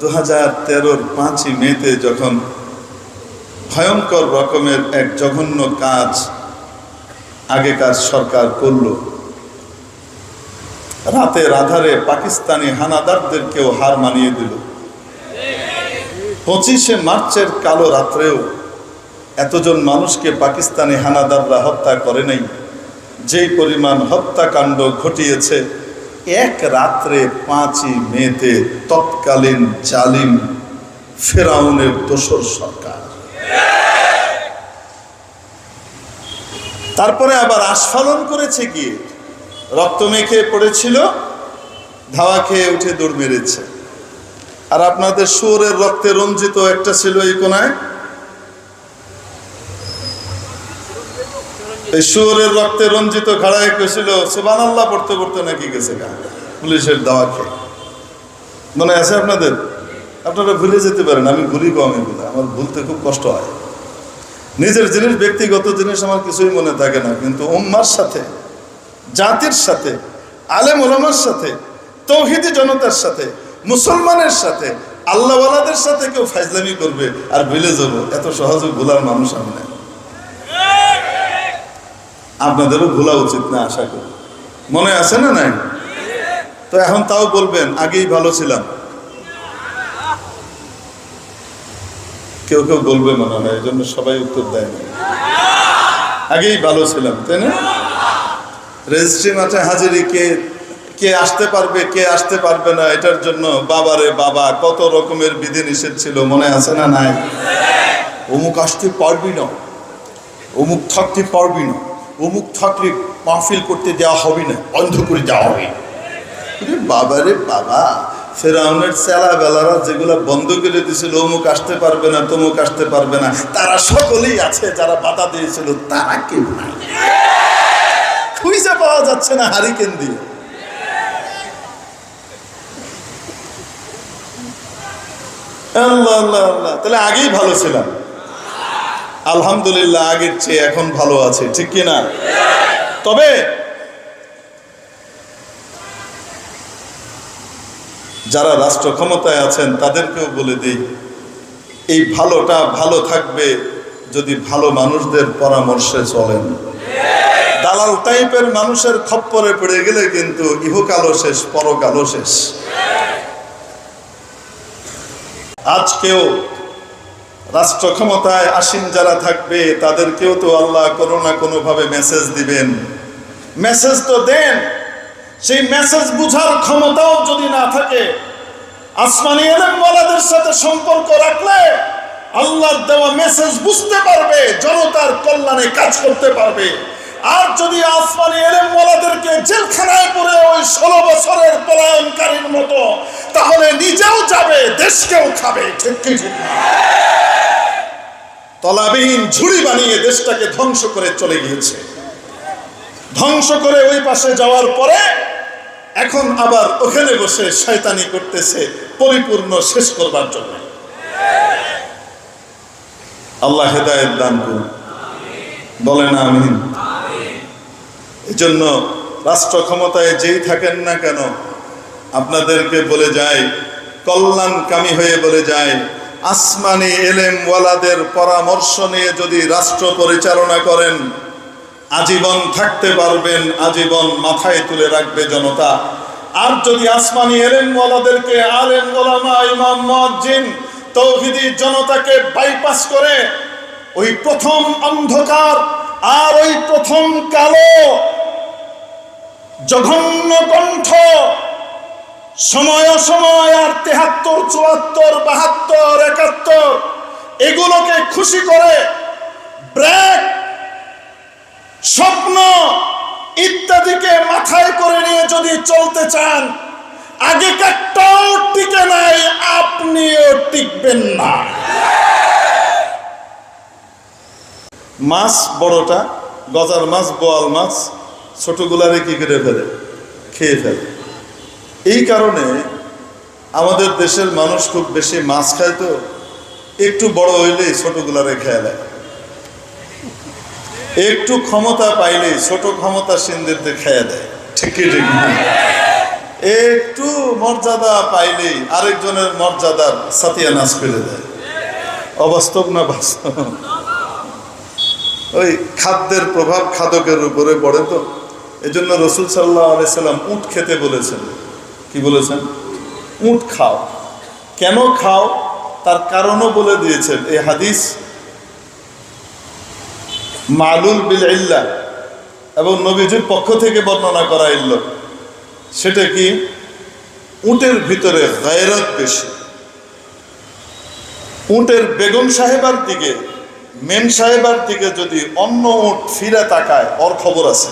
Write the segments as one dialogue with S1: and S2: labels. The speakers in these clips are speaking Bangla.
S1: দু হাজার তেরোর পাঁচই মেতে যখন ভয়ঙ্কর রকমের এক জঘন্য কাজ আগেকার সরকার করল রাতের আধারে পাকিস্তানি হানাদারদেরকেও হার মানিয়ে দিল। পঁচিশে মার্চের কালো রাত্রেও এতজন মানুষকে পাকিস্তানি হানাদাররা হত্যা করে নাই। যেই পরিমাণ হত্যাকাণ্ড ঘটিয়েছে এক রাত্রে পাঁচই মেতে তৎকালীন জালিম ফেরাউনের দোসর সরকার। তারপরে আবার আস্ফালন করেছে গিয়ে রক্ত মেখে পড়েছিল, ধাওয়া খেয়ে উঠে দৌড় মেরেছে। আর আপনাদের সুরের রক্তে রঞ্জিত একটা ছিল এই কোনায় এই সুরের রক্তে রঞ্জিত খাড়ায় কেছিল সুবান আল্লাহ পড়তে পড়তে নাকি গেছে গা? পুলিশের দাওয়া খেয়ে। মনে আছে আপনাদের? আপনারা ভুলে যেতে পারেন, আমি ভুলি কম এগুলো। আমার ভুলতে খুব কষ্ট হয়। নিজের জিনিস, ব্যক্তিগত জিনিস আমার কিছুই মনে থাকে না, কিন্তু উম্মার সাথে, জাতির সাথে, আলেম ওলামার সাথে, তৌহিদি জনতার সাথে, মুসলমানের সাথে, আল্লাহওয়ালাদের সাথে কেউ ফাইজলামি করবে আর ভুলে যাব। এত সহজে ভুলার মানুষ আমি আপনাদেরও ভোলা উচিত না, আশা করি। মনে আছে না নাই? তো এখন তাও বলবেন, আগেই ভালো ছিলাম। কেউ কেউ বলবে মনে হয় এই জন্য সবাই উত্তর দেয় না। আগেই ভালো ছিলাম, তাই না? রেজিস্ট্রি মাঠে হাজিরি, কে কে আসতে পারবে, কে আসতে পারবে না, এটার জন্য বাবারে বাবা, কত রকমের বিধি নিষেধ ছিল, মনে আছে না নাই? অমুক আসতে পারবি না। অমুক থাকতে পারবি না। অমুক থাকলে মাহফিল করতে দেওয়া হবে না অন্ধ করে দেওয়া হবে। বাবারে বাবা, ফেরাউনের চেলা বেলারা যেগুলো বন্ধ করে দিয়েছিল, অমুক আসতে পারবে না, তমুক আসতে পারবে না, তারা সকলেই আছে যারা বাধা দিয়েছিল, তারা কেউ নাই। খুঁজে পাওয়া যাচ্ছে না হারিকেন দিয়ে। আল্লাহ আল্লাহ আল্লাহ, তাহলে আগেই ভালো ছিলাম। আলহামদুলিল্লাহ, আগের চেয়ে এখন ভালো আছে, ঠিক কি না? তবে যারা রাষ্ট্র ক্ষমতায় আছেন, তাদেরকেও বলে দিই, এই ভালোটা ভালো থাকবে যদি ভালো মানুষদের পরামর্শে চলেন দালাল টাইপের মানুষের খপ্পরে পড়ে গেলে কিন্তু ইহকালও শেষ, পরকালও শেষ। আজকেও রাষ্ট্র ক্ষমতায় আসীন যারা থাকবে, তাদেরকেও তো আল্লাহ কোনো না কোনোভাবে মেসেজ দিবেন। মেসেজ তো দেন। সেই মেসেজ বুঝার ক্ষমতাও যদি না থাকে, আসমানি এলেমওয়ালাদের সাথে সম্পর্ক রাখলে আল্লাহর দেওয়া মেসেজ বুঝতে পারবে, জনতার কল্যাণে কাজ করতে পারবে। আর যদি আসমানি এলেমওয়ালাদেরকে জেলখানায় পড়ে ওই ষোলো বছরের পলায়নকারীর মতো, তাহলে নিজেও যাবে, দেশকেও খাবে। ঠিক ঠিক? তলাবিহীন ঝুড়ি বানিয়ে দেশটাকে ধ্বংস করে চলে গিয়েছে। ধ্বংস করে ওই পাশে যাওয়ার পরে এখন আবার ওখানে বসে শয়তানি করতেছে পরিপূর্ণ শেষ করবার জন্য। আল্লাহ হেদায়ত দান করুন। বলেন আমিন। এই জন্য রাষ্ট্র ক্ষমতায় যেই থাকেন না কেন, আপনাদেরকে বলে যায়, কল্যাণকামী হয়ে বলে যায় আসমানি এলেমওয়ালাদের পরামর্শ নিয়ে যদি রাষ্ট্র পরিচালনা করেন, আজীবন থাকতে পারবেন, আজীবন মাথায় তুলে রাখবে জনতা। আর যদি আসমানি এলেমওয়ালাদেরকে আলেম ওলামা ইমাম তৌহিদি জনতাকে বাইপাস করে, ওই প্রথম অন্ধকার আর ওই প্রথম কালো জঘন্য কণ্ঠ সময় সময় আর তেহাত্তর চুয়াত্তর, বাহাত্তর, একাত্তর, এগুলোকে খুশি করে ব্রেক, স্বপ্ন ইত্যাদিকে মাথায় করে নিয়ে যদি চলতে চান আগেকারটাও টিকে নাই, আপনিও টিকবেন না। মাছ বড়টা, গজার মাছ, বোয়াল মাছ, ছোটগুলারে কি করে ফেলে? খেয়ে ফেলে। এই কারণে আমাদের দেশের মানুষ খুব বেশি মাছ খায় তো, একটু বড় হইলেই ছোটগুলারে খেয়ে দেয় একটু ক্ষমতা পাইলেই ছোট ক্ষমতা সিনদেরদের খেয়ে দেয়। ঠিক ঠিক একটু মর্যাদা পাইলেই আরেকজনের মর্যাদার সাতিয়া নাচ ফেলে দেয়। অবাস্তব না বাস্তব? ওই খাদ্যের প্রভাব খাদকের উপরে পড়ে তো। এই জন্য রসুল সাল্লাহ আলাইসাল্লাম উট খেতে বলেছেন। কি বলেছেন? উট খাও। কেন খাও? তার কারণও বলে দিয়েছেন এই হাদিস। মালুল বিল ইল্লা এবং নবীজির পক্ষ থেকে বর্ণনা করা ইল্ল। সেটা কি? উটের ভিতরে গায়রত বেশি। উটের বেগম সাহেবার দিকে, মেম সাহেবার দিকে যদি অন্য উট ফিরে তাকায়, ওর খবর আছে।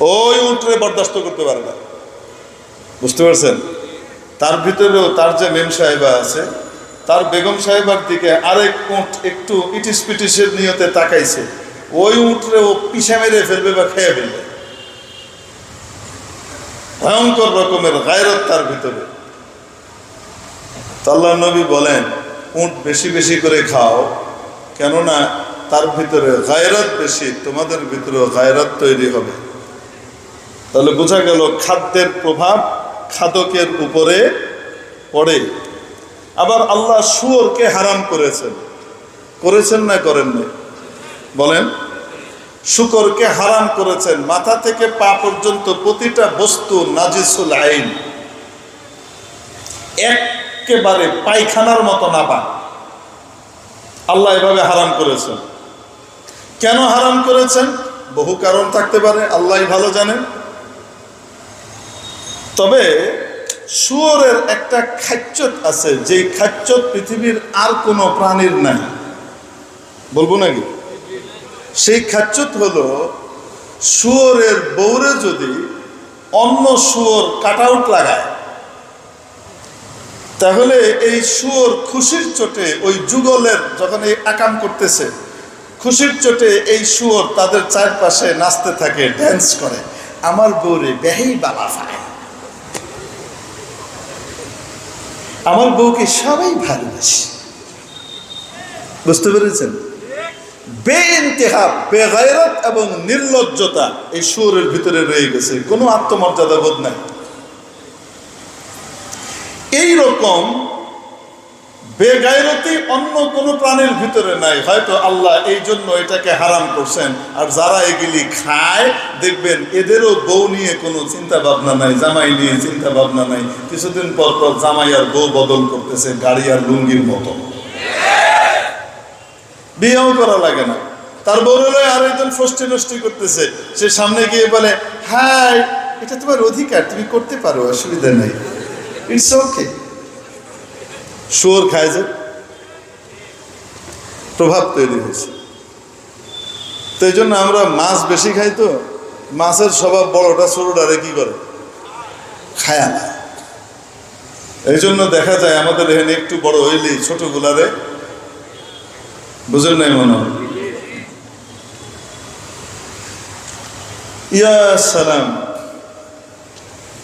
S1: ওই উটরে বরদাস্ত করতে পারে না। বুঝতে পারছেন? তার ভিতরেও তার যে মেম সাহেবা আছে, তার বেগম সাহেবার দিকে আরেক উট একটু ইটিস পিটিসের নিয়তে তাকাইছে। ওই উটরে ও পিসা মেরে ফেলবে বা খেয়ে ফেলবে। ভয়ঙ্কর রকমের গায়রত তার ভিতরে। তো আল্লাহ নবী বলেন, উট বেশি বেশি করে খাও, কেননা তার ভিতরে গায়রত বেশি, তোমাদের ভিতরেও গায়রত তৈরি হবে। তাহলে বোঝা গেল খাদ্যের প্রভাব খাদকের উপরে পড়ে। আবার আল্লাহ শুয়োরকে হারাম করেছেন। করেছেন না করেন না? বলেন, শুকরকে হারাম করেছেন। মাথা থেকে পা পর্যন্ত প্রতিটা বস্তু নাজিসুল আইন। একেবারে পায়খানার মতো নাপা আল্লাহ এভাবে হারাম করেছেন। কেন হারাম করেছেন? বহু কারণ থাকতে পারে আল্লাহ ভালো জানেন। তবে শুয়োরের একটা খাচ্চত আছে, যেই খাচ্চত পৃথিবীর আর কোনো প্রাণীর নাই। বলব নাকি? সেই খাচ্চত হলো, শুয়োরের বৌরে যদি অন্য শুয়োর কাট আউট লাগায়, তাহলে এই শুয়োর খুশির চোটে ওই যুগলের যখন এই আকাম করতেছে, খুশির চোটে এই শুয়োর তাদের চারপাশে নাচতে থাকে ড্যান্স করে। আমার বউরে বেহেই বাবা পায় আমার বউকে সবাই ভালোবাসে। বুঝতে পেরেছেন? বেইন্তেহা, বেগায়রত এবং নির্লজ্জতা এই সুরের ভিতরে রয়ে গেছে। কোনো আত্মমর্যাদা বোধ নাই। এই রকম বেগায়রতি অন্য কোনো প্রাণীর ভিতরে নাই। হয়তো আল্লাহ এই জন্য এটাকে হারাম করছেন। আর যারা এগুলি খায়, দেখবেন এদেরও বউ নিয়ে কোনো চিন্তা ভাবনা নাই, জামাই নিয়ে চিন্তা ভাবনা নাই। কিছুদিন পর পর জামাই আর বউ বদল করতেছে, গাড়ি আর লুঙ্গির মতো। বিয়েও করা লাগে না। তার বউ হলো আর একজন ফষ্টি নষ্টি করতেছে। সে সামনে গিয়ে বলে হ্যাঁ এটা তোমার অধিকার, তুমি করতে পারো, অসুবিধা নেই। ইটস ওকে শুয়োর খায় যে। প্রভাব তৈরি হয়েছে। তো এই জন্য আমরা মাছ বেশি খাই তো, মাছের স্বভাব বড়টা ছোটটারে কি করে? খায়া না। এই জন্য দেখা যায় আমাদের এখানে একটু বড় হইলেই ছোটগুলারে বুঝেন নাই মনে ইয়া সালাম।